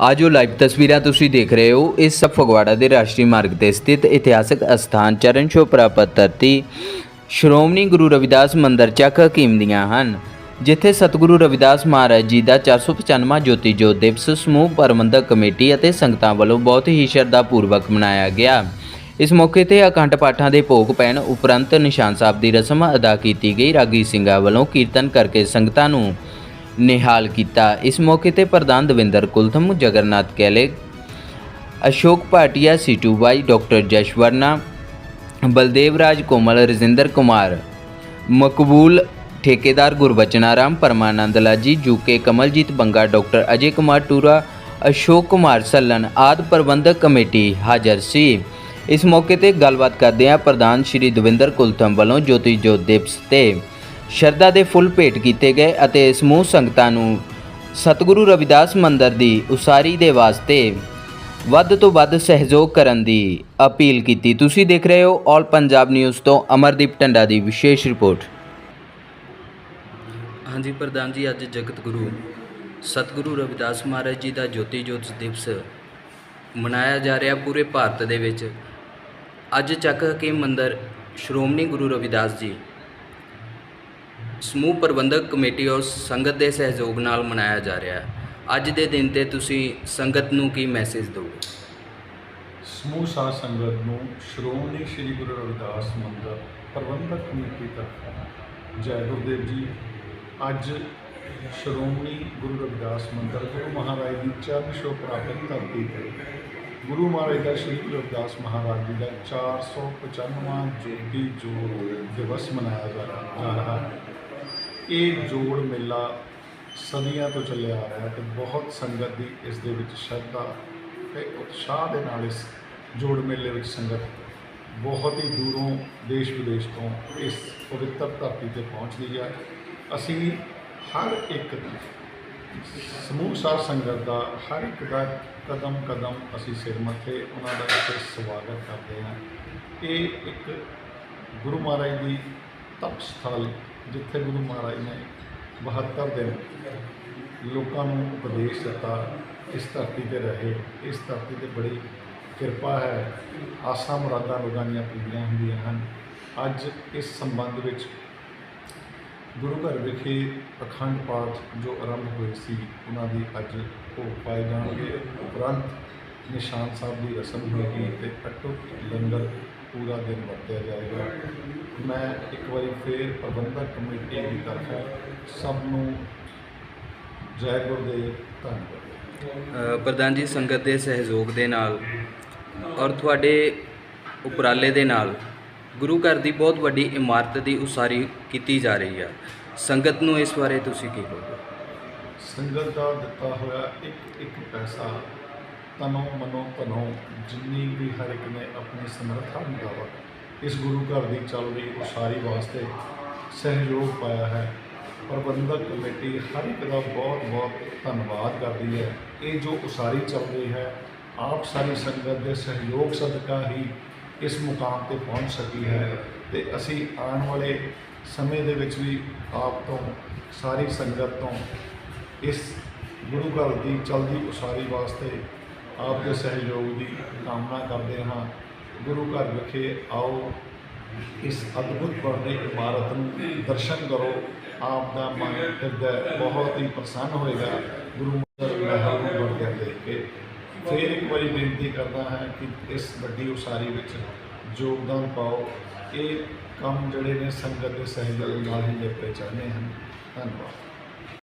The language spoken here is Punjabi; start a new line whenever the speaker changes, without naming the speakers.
ਆ ਜੋ ਲਾਈਵ ਤਸਵੀਰਾਂ ਤੁਸੀਂ ਦੇਖ ਰਹੇ ਹੋ ਇਸ ਫਗਵਾੜਾ ਦੇ ਰਾਸ਼ਟਰੀ ਮਾਰਗ ਤੇ ਸਥਿਤ ਇਤਿਹਾਸਕ ਅਸਥਾਨ ਚਰਨ ਛੋਪਰਾ ਪੱਤਰਤੀ ਸ਼੍ਰੋਮਣੀ ਗੁਰੂ ਰਵਿਦਾਸ ਮੰਦਰ ਚੱਕ ਹਕੀਮ ਦੀਆਂ ਹਨ, ਜਿੱਥੇ ਸਤਿਗੁਰੂ ਰਵਿਦਾਸ ਮਹਾਰਾਜ ਜੀ ਦਾ 495ਵਾਂ ਜੋਤੀ ਜੋਤ ਦਿਵਸ, ਸਮੂਹ ਪ੍ਰਬੰਧਕ ਕਮੇਟੀ ਅਤੇ ਸੰਗਤਾਂ ਵੱਲੋਂ ਬਹੁਤ ਹੀ ਸ਼ਰਧਾ ਪੂਰਵਕ ਮਨਾਇਆ ਗਿਆ। ਇਸ ਮੌਕੇ ਤੇ ਅਖੰਡ ਪਾਠਾਂ ਦੇ ਭੋਗ ਪੈਣ ਉਪਰੰਤ ਨਿਸ਼ਾਨ ਸਾਹਿਬ ਦੀ ਰਸਮ ਅਦਾ ਕੀਤੀ ਗਈ। ਰਾਗੀ ਸਿੰਘਾਂ ਵੱਲੋਂ ਕੀਰਤਨ ਕਰਕੇ ਸੰਗਤਾਂ ਨੂੰ ਨਿਹਾਲ ਕੀਤਾ। ਇਸ ਮੌਕੇ ਤੇ ਪ੍ਰਧਾਨ ਦਵਿੰਦਰ ਕੁਲਥਮ ਜਗਨਨਾਥ ਕੈਲੇ, ਅਸ਼ੋਕ ਭਾਟੀਆ, ਸੀਟੂ ਬਾਈ, ਡਾਕਟਰ ਜਸ਼ਵਰਨਾ ਬਲਦੇਵ ਰਾਜ ਕੋਮਲ, ਰਜਿੰਦਰ ਕੁਮਾਰ, ਮਕਬੂਲ ਠੇਕੇਦਾਰ ਗੁਰਬਚਨਾ ਗੁਰਬਚਨਾਰਾਮ ਪਰਮਾਨੰਦ ਲਾਜੀ ਜੂਕੇ ਕਮਲਜੀਤ ਬੰਗਾ, ਡਾਕਟਰ ਅਜੇ ਕੁਮਾਰ ਟੂਰਾ, ਅਸ਼ੋਕ ਕੁਮਾਰ ਸੱਲਨ ਆਦ ਪ੍ਰਬੰਧਕ ਕਮੇਟੀ ਹਾਜ਼ਰ ਸੀ। ਇਸ ਮੌਕੇ ਤੇ ਗੱਲਬਾਤ ਕਰਦਿਆਂ ਪ੍ਰਧਾਨ ਸ਼੍ਰੀ ਦਵਿੰਦਰ ਕੁਲਥਮ ਵੱਲੋਂ ਜੋਤੀ ਜੋਤ ਦਿਵਸ ਤੇ। ਸ਼ਰਧਾ ਦੇ ਫੁੱਲ ਭੇਟ ਕੀਤੇ ਗਏ ਅਤੇ ਸਮੂਹ ਸੰਗਤਾਂ ਨੂੰ ਸਤਿਗੁਰੂ ਰਵਿਦਾਸ ਮੰਦਰ ਦੀ ਉਸਾਰੀ ਦੇ ਵਾਸਤੇ ਵੱਧ ਤੋਂ ਵੱਧ ਸਹਿਯੋਗ ਕਰਨ ਦੀ ਅਪੀਲ ਕੀਤੀ। ਤੁਸੀਂ ਦੇਖ ਰਹੇ ਹੋ ਆਲ ਪੰਜਾਬ ਨਿਊਜ਼ ਤੋਂ ਅਮਰਦੀਪ ਟੰਡਾ ਦੀ ਵਿਸ਼ੇਸ਼ ਰਿਪੋਰਟ। ਹਾਂਜੀ, ਪ੍ਰਧਾਨ ਜੀ, ਅੱਜ ਜਗਤ ਗੁਰੂ ਸਤਿਗੁਰੂ ਰਵਿਦਾਸ ਮਹਾਰਾਜ ਜੀ ਦਾ ਜੋਤੀ ਜੋਤ ਦਿਵਸ ਮਨਾਇਆ ਜਾ ਰਿਹਾ ਪੂਰੇ ਭਾਰਤ ਦੇ ਵਿੱਚ। ਅੱਜ ਚੱਕ ਹਕੀਮ ਮੰਦਰ ਸ਼੍ਰੋਮਣੀ ਗੁਰੂ ਰਵਿਦਾਸ ਜੀ ਸਮੂਹ ਪ੍ਰਬੰਧਕ ਕਮੇਟੀ ਔਰ ਸੰਗਤ ਦੇ ਸਹਿਯੋਗ ਨਾਲ ਮਨਾਇਆ ਜਾ ਰਿਹਾ ਹੈ। ਅੱਜ ਦੇ ਦਿਨ ਤੇ ਤੁਸੀਂ ਸੰਗਤ ਨੂੰ ਕੀ ਮੈਸੇਜ ਦਿਓਗੇ
ਸਮੂਹ ਸਾਧ ਸੰਗਤ ਨੂੰ ਸ਼੍ਰੋਮਣੀ ਸ੍ਰੀ ਗੁਰੂ ਰਵਿਦਾਸ ਮੰਦਰ ਪ੍ਰਬੰਧਕ ਕਮੇਟੀ ਤਰਫੋਂ ਜੈ ਗੁਰਦੇਵ ਜੀ, ਅੱਜ ਸ਼੍ਰੋਮਣੀ ਗੁਰੂ ਰਵਿਦਾਸ ਮੰਦਰ ਗੁਰੂ ਮਹਾਰਾਜ ਦੀ ਚਰਨ ਛੋਹ ਪ੍ਰਾਪਤ ਧਰਤੀ ਤੇ ਗੁਰੂ ਮਹਾਰਾਜ ਦਾ ਸ੍ਰੀ ਗੁਰੂ ਰਵਿਦਾਸ ਮਹਾਰਾਜ ਜੀ ਦਾ 495ਵਾਂ ਜੋਤੀ ਜੋੜ ਦਿਵਸ ਮਨਾਇਆ ਜਾ ਜਾ ਰਿਹਾ ਹੈ। ਇਹ ਜੋੜ ਮੇਲਾ ਸਦੀਆਂ ਤੋਂ ਚੱਲਿਆ ਆ ਰਿਹਾ ਹੈ ਤੇ ਬਹੁਤ ਸੰਗਤ ਦੀ ਇਸ ਦੇ ਵਿੱਚ ਸ਼ਰਧਾ ਤੇ ਉਤਸ਼ਾਹ ਦੇ ਨਾਲ ਇਸ ਜੋੜ ਮੇਲੇ ਵਿੱਚ ਸੰਗਤ ਬਹੁਤ ਹੀ ਦੂਰੋਂ ਦੇਸ਼ ਵਿਦੇਸ਼ ਤੋਂ ਇਸ ਪਵਿੱਤਰ ਧਰਤੀ ਤੇ ਪਹੁੰਚਦੀ ਹੈ ਅਸੀਂ ਹਰ ਇੱਕ ਸਮੂਹ ਸਾਰ ਸੰਗਤ ਦਾ ਹਰ ਇੱਕ ਦਾ ਕਦਮ ਕਦਮ ਅਸੀਂ ਸਿਰ ਮੱਥੇ ਉਹਨਾਂ ਦਾ ਇੱਥੇ ਸਵਾਗਤ ਕਰਦੇ ਹਾਂ। ਇਹ ਇੱਕ ਗੁਰੂ ਮਹਾਰਾਜ ਦੀ ਤਪ ਜਿੱਥੇ ਗੁਰੂ ਮਹਾਰਾਜ ਨੇ 72 ਦਿਨ ਲੋਕਾਂ ਨੂੰ ਉਪਦੇਸ਼ ਦਿੱਤਾ, ਇਸ ਧਰਤੀ ਤੇ ਰਹੇ, ਇਸ ਧਰਤੀ ਤੇ ਬੜੀ ਕਿਰਪਾ ਹੈ। ਆਸਾਂ ਮੁਰਾਦਾਂ ਲੋਕਾਂ ਦੀਆਂ ਪੂਰੀਆਂ ਹੁੰਦੀਆਂ ਹਨ। ਅੱਜ ਇਸ ਸੰਬੰਧ ਵਿੱਚ ਗੁਰੂ ਘਰ ਵਿਖੇ ਅਖੰਡ ਪਾਠ ਜੋ ਆਰੰਭ ਹੋਏ ਸੀ, ਉਹਨਾਂ ਦੀ ਅੱਜ ਭੋਗ ਪਾਏ ਜਾਣਗੇ। ਉਪਰੰਤ ਨਿਸ਼ਾਨ ਸਾਹਿਬ ਦੀ ਰਸਮ ਹੋਏਗੀ ਤੇ ਅਟੁੱਟ ਲੰਗਰ ਪੂਰਾ ਦਿਨ ਵਰਤਿਆ ਜਾਏਗਾ। ਮੈਂ ਇੱਕ ਵਾਰੀ ਫੇਰ ਪ੍ਰਬੰਧਕ ਕਮੇਟੀ ਦੀ ਤਰਫੋਂ ਸਭ ਨੂੰ ਜੈ ਗੁਰਦੇਵ ਧੰਨਵਾਦ।
ਪ੍ਰਧਾਨ ਜੀ ਸੰਗਤ ਦੇ ਸਹਿਯੋਗ ਦੇ ਨਾਲ ਔਰ ਤੁਹਾਡੇ ਉਪਰਾਲੇ ਦੇ ਨਾਲ ਗੁਰੂ ਘਰ ਦੀ ਬਹੁਤ ਵੱਡੀ ਇਮਾਰਤ ਦੀ ਉਸਾਰੀ ਕੀਤੀ ਜਾ ਰਹੀ ਹੈ ਸੰਗਤ ਨੂੰ ਇਸ ਬਾਰੇ ਤੁਸੀਂ ਕੀ ਕਹੋਗੇ?
ਸੰਗਤ ਦਾ ਦਿੱਤਾ ਹੋਇਆ ਇੱਕ ਇੱਕ ਪੈਸਾ ਤਨੋਂ ਮਨੋਂ ਧਨੋਂ ਜਿੰਨੀ ਵੀ ਹਰ ਇੱਕ ਨੇ ਆਪਣੀ ਸਮਰੱਥਾ ਮੁਤਾਬਕ ਇਸ ਗੁਰੂ ਘਰ ਦੀ ਚੱਲ ਰਹੀ ਉਸਾਰੀ ਵਾਸਤੇ ਸਹਿਯੋਗ ਪਾਇਆ ਹੈ। ਪ੍ਰਬੰਧਕ ਕਮੇਟੀ ਹਰ ਇੱਕ ਦਾ ਬਹੁਤ ਬਹੁਤ ਧੰਨਵਾਦ ਕਰਦੀ ਹੈ। ਇਹ ਜੋ ਉਸਾਰੀ ਚੱਲ ਰਹੀ ਹੈ, ਆਪ ਸਾਰੀ ਸੰਗਤ ਦੇ ਸਹਿਯੋਗ ਸਦਕਾ ਹੀ ਇਸ ਮੁਕਾਮ ਤੇ ਪਹੁੰਚ ਸਕੀ ਹੈ ਤੇ ਅਸੀਂ ਆਉਣ ਵਾਲੇ ਸਮੇਂ ਦੇ ਵਿੱਚ ਵੀ ਆਪ ਤੋਂ, ਸਾਰੀ ਸੰਗਤ ਤੋਂ ਇਸ ਗੁਰੂ ਘਰ ਦੀ ਚਲਦੀ ਉਸਾਰੀ ਵਾਸਤੇ ਆਪ ਦੇ ਸਹਿਯੋਗ ਦੀ ਕਾਮਨਾ ਕਰਦੇ ਹਾਂ। ਗੁਰੂ ਘਰ ਵਿਖੇ ਆਓ। ਇਸ ਅਦਭੁਤ ਬਣਦੀ ਇਮਾਰਤ ਨੂੰ ਦਰਸ਼ਨ ਕਰੋ। ਆਪ ਦਾ ਮਨ ਹਿਰਦਾ ਬਹੁਤ ਹੀ ਪ੍ਰਸੰਨ ਹੋਏਗਾ ਗੁਰੂ ਮੰਦਰ ਮਹਿਲ ਨੂੰ ਵਰਤਿਆ ਦੇਖ ਕੇ। ਫਿਰ ਇੱਕ ਵਾਰੀ ਬੇਨਤੀ ਕਰਦਾ ਹਾਂ ਕਿ ਇਸ ਵੱਡੀ ਉਸਾਰੀ ਵਿੱਚ ਯੋਗਦਾਨ ਪਾਓ। ਇਹ ਕੰਮ ਜਿਹੜੇ ਨੇ ਸੰਗਤ ਦੇ ਸਹਿਯੋਗ ਨਾਲ ਹੀ ਨਿਪਟੇ ਚਾਹੁੰਦੇ ਹਨ। ਧੰਨਵਾਦ।